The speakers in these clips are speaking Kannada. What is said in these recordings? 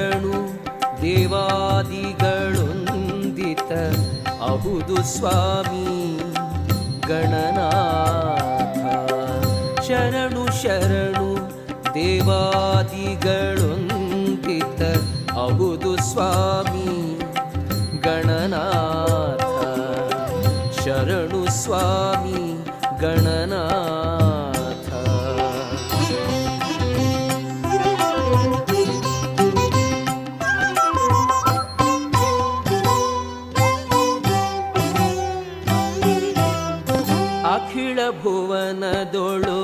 ಶರಣು ದೇವಾದಿಗಳೊಂದಿತ. ಅಹುದು ಸ್ವಾಮಿ ಗಣನಾಥ. ಶರಣು ಶರಣು ದೇವಾದಿಗಳೊಂದಿತ. ಅಹುದು ಸ್ವಾಮಿ ಗಣನಾಥ. ಶರಣು ಸ್ವಾಮಿ ಗಣ ಭುವನದೊಳು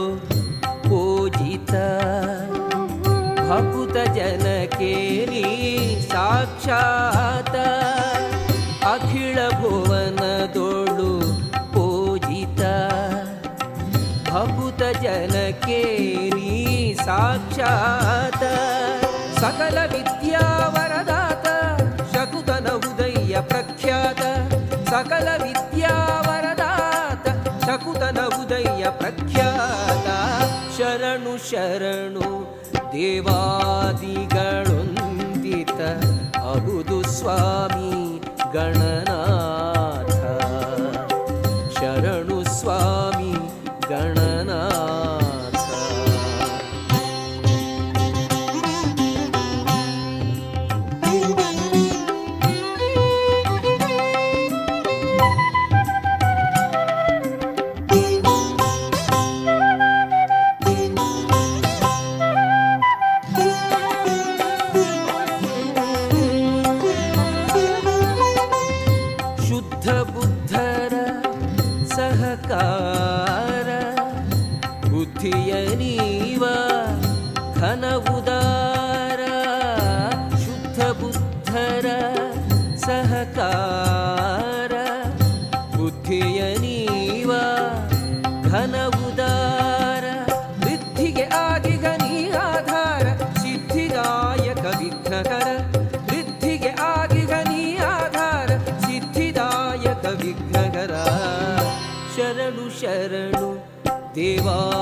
ಪೂಜಿತ ಭಕುತ ಜನಕ್ಕೆ ನೀ ಸಾಕ್ಷಾತ ಅಖಿಳ ಭುವನದೊಳು ಪೂಜಿತ ಭಕುತ ಜನಕ್ಕೆ ನೀ ಸಾಕ್ಷಾತ ಸಕಲ ವಿದ್ಯಾವರದಾತ ಪ್ರಖ್ಯಾತ ಶರಣು ಶರಣು ದೇವಾದಿಗಳೊಂದಿತ. ಅಹುದು ಸ್ವಾಮಿ ಗಣನಾಥ. ಶರಣು ಸ್ವಾಮಿ ನೀವ ಘನ ಉದಾರ ಶುದ್ಧ ಬುದ್ಧರ ಸಹಕಾರ. ಬುದ್ಧಿಯ ನೀವ ಘನ ಉದಾರ ವೃದ್ಧಿಗೆ ಆಗಿಗ ನೀ ಆಧಾರ ಸಿದ್ಧಿದಾಯಕ ವಿಘ್ನಕರ. ವೃದ್ಧಿಗೆ ಆಗಿಗ ನೀ ಆಧಾರ ಸಿದ್ಧಿದಾಯಕ ವಿಘ್ನಕರ. ಶರಣು ಶರಣು ದೇವಾದಿಗಳೊಂದಿತ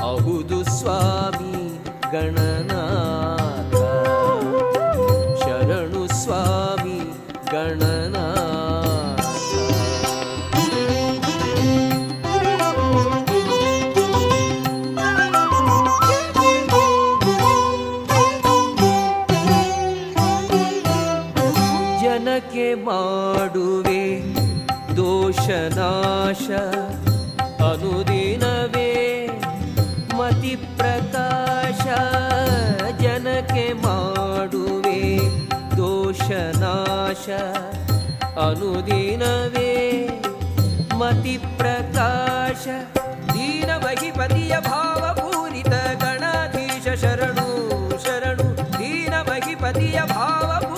ಅಹುದು ಸ್ವಾಮಿ ಗಣನಾಥ. ಶರಣು ಸ್ವಾಮಿ ಗಣನಾಥ. ಮಾಡುವೆ नाश अनुदीन वे मतिप्रकाश जनके माडुवे दोषनाश। नाश अनुदीन वे मतिप्रकाश दीनबहिपदिय भावपूरितगणीशरणु शरणु दीनमहिपतिय भावपूत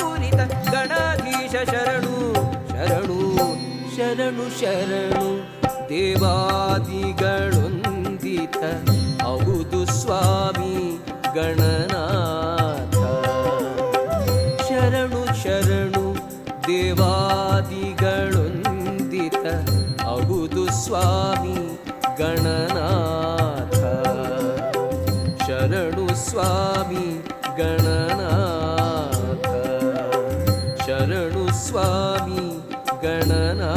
ಶರಣು ಶರಣು ದೇವಾದಿಗಳೊಂದಿತ. ಹೌದು ಸ್ವಾಮಿ ಗಣನಾಥ. ಶರಣು ಶರಣು ದೇವಾದಿಗಳೊಂದಿತ. ಹೌದು ಸ್ವಾಮಿ ಗಣನಾಥ. ಶರಣು ಸ್ವಾಮಿ ಗಣನಾಥ. ಶರಣು ಸ್ವಾಮಿ गणना